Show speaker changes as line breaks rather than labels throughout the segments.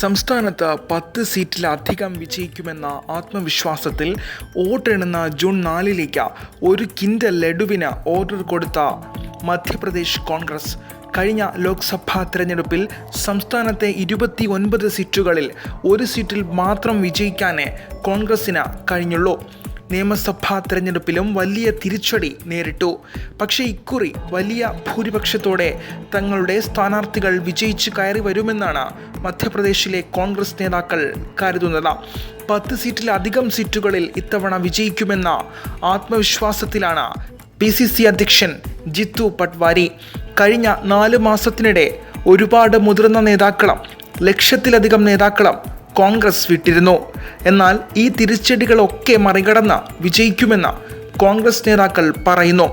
സംസ്ഥാനത്ത് പത്ത് സീറ്റിലധികം വിജയിക്കുമെന്ന ആത്മവിശ്വാസത്തിൽ വോട്ടെണ്ണുന്ന ജൂൺ നാലിലേക്ക് ഒരു കിൻഡൽ ലഡുവിന് ഓർഡർ കൊടുത്ത മധ്യപ്രദേശ് കോൺഗ്രസ് കഴിഞ്ഞ ലോക്സഭാ തെരഞ്ഞെടുപ്പിൽ സംസ്ഥാനത്തെ ഇരുപത്തി ഒൻപത് സീറ്റുകളിൽ ഒരു സീറ്റിൽ മാത്രം വിജയിക്കാനേ കോൺഗ്രസിന് കഴിഞ്ഞുള്ളൂ. നിയമസഭാ തെരഞ്ഞെടുപ്പിലും വലിയ തിരിച്ചടി നേരിട്ടു. പക്ഷേ ഇക്കുറി വലിയ ഭൂരിപക്ഷത്തോടെ തങ്ങളുടെ സ്ഥാനാർത്ഥികൾ വിജയിച്ച് കയറി വരുമെന്നാണ് മധ്യപ്രദേശിലെ കോൺഗ്രസ് നേതാക്കൾ കരുതുന്നത്. പത്ത് സീറ്റിലധികം സീറ്റുകളിൽ ഇത്തവണ വിജയിക്കുമെന്ന ആത്മവിശ്വാസത്തിലാണ് പി സി സി അധ്യക്ഷൻ ജിത്തു പട്വാരി. കഴിഞ്ഞ നാല് മാസത്തിനിടെ ഒരുപാട് മുതിർന്ന നേതാക്കളും ലക്ഷത്തിലധികം നേതാക്കളും കോൺഗ്രസ് വിട്ടിരുന്നു. എന്നാൽ ഈ തിരിച്ചടികളൊക്കെ മറികടന്ന് വിജയിക്കുമെന്ന് കോൺഗ്രസ് നേതാക്കൾ പറയുന്നു.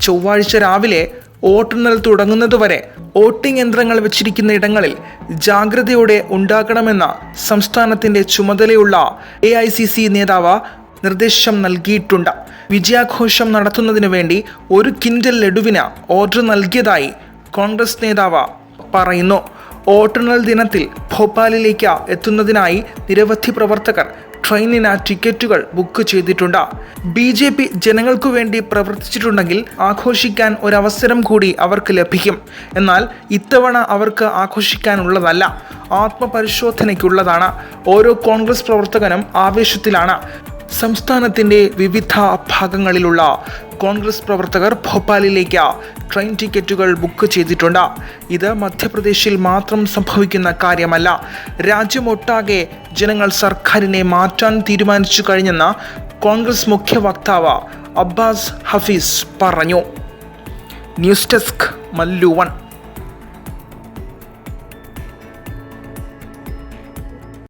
ചൊവ്വാഴ്ച രാവിലെ വോട്ടെണ്ണൽ തുടങ്ങുന്നതുവരെ വോട്ടിംഗ് യന്ത്രങ്ങൾ വെച്ചിരിക്കുന്ന ഇടങ്ങളിൽ ജാഗ്രതയോടെ ഉണ്ടാകണമെന്ന സംസ്ഥാനത്തിന്റെ ചുമതലയുള്ള എ ഐ സി സി നേതാവ് നിർദ്ദേശം നൽകിയിട്ടുണ്ട്. വിജയാഘോഷം നടത്തുന്നതിനു വേണ്ടി ഒരു കിൻഡൽ ലഡുവിന് ഓർഡർ നൽകിയതായി കോൺഗ്രസ് നേതാവ് പറയുന്നു. വോട്ടെണ്ണൽ ദിനത്തിൽ ഭോപ്പാലിലേക്ക് എത്തുന്നതിനായി നിരവധി പ്രവർത്തകർ ട്രെയിനിന് ടിക്കറ്റുകൾ ബുക്ക് ചെയ്തിട്ടുണ്ട്. ബി ജെ പി ജനങ്ങൾക്കു വേണ്ടി പ്രവർത്തിച്ചിട്ടുണ്ടെങ്കിൽ ആഘോഷിക്കാൻ ഒരവസരം കൂടി അവർക്ക് ലഭിക്കും. എന്നാൽ ഇത്തവണ അവർക്ക് ആഘോഷിക്കാനുള്ളതല്ല. ആത്മപരിശോധനയ്ക്കുള്ളതാണ്. ഓരോ കോൺഗ്രസ് പ്രവർത്തകനും ആവേശത്തിലാണ്. സംസ്ഥാനത്തിന്റെ വിവിധ ഭാഗങ്ങളിലുള്ള കോൺഗ്രസ് പ്രവർത്തകർ ഭോപ്പാലിലേക്ക് ട്രെയിൻ ടിക്കറ്റുകൾ ബുക്ക് ചെയ്തിട്ടുണ്ട്. ഇത് മധ്യപ്രദേശിൽ മാത്രം സംഭവിക്കുന്ന കാര്യമല്ല. രാജ്യമൊട്ടാകെ ജനങ്ങൾ സർക്കാരിനെ മാറ്റാൻ തീരുമാനിച്ചു കഴിഞ്ഞെന്ന് കോൺഗ്രസ് മുഖ്യ വക്താവ് അബ്ബാസ് ഹഫീസ് പറഞ്ഞു. News desk Mallu